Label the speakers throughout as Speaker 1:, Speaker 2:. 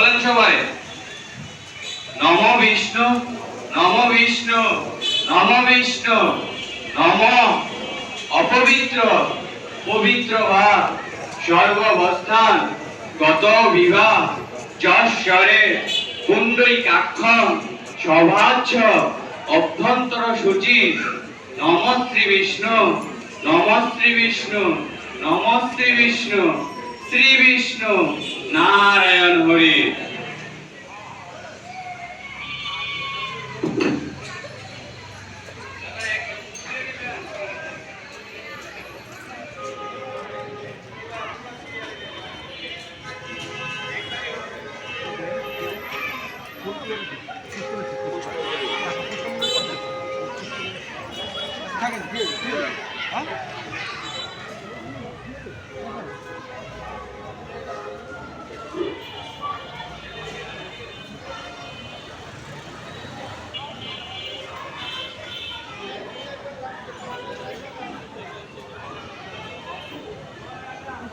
Speaker 1: বলেন সবাই। নম বিষ্ণু নম বিষ্ণু নম বিষ্ণু, নম অপবিত্র, পবিত্র বা সর্ববস্থান, গত বিবাহ, যশ্বরে কুণ্ডলিকাক্ষম সভাচ্ছ, অভ্যন্তর সূচি নম শ্রী বিষ্ণু নম শ্রী বিষ্ণু নম শ্রী বিষ্ণু শ্রী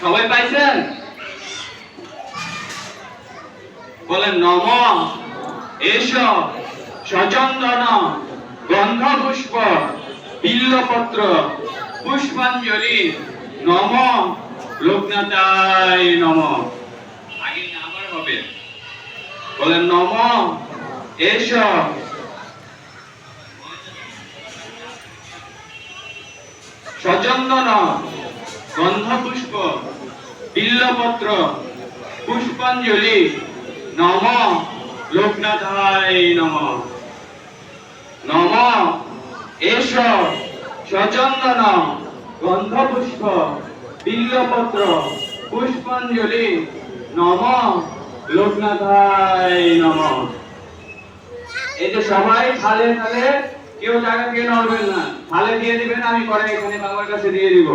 Speaker 1: সবাই পাইছেন? বলেন, নম এস সচন্দন গন্ধ পুষ্প বিল্লপত্র, পুষ্পাঞ্জলি, নম, লোকনাথায় নম। আগে আবার হবে। বলেন, নম এস সচন্দন গন্ধপুষ্প, বিল্লপত্র, পুষ্পাঞ্জলি, নম, লোকনাথায় নম। নম এস সচন্দন, গন্ধপুষ্প, বিল্লপত্র, পুষ্পাঞ্জলি, নম, লোকনাথায় নম। এই যে সবাই থালে থালে কেউ টাকা কে নড়বেন না। থালে দিয়ে দিবেন, আমি পরে এখানে বাবার কাছে দিয়ে দিব।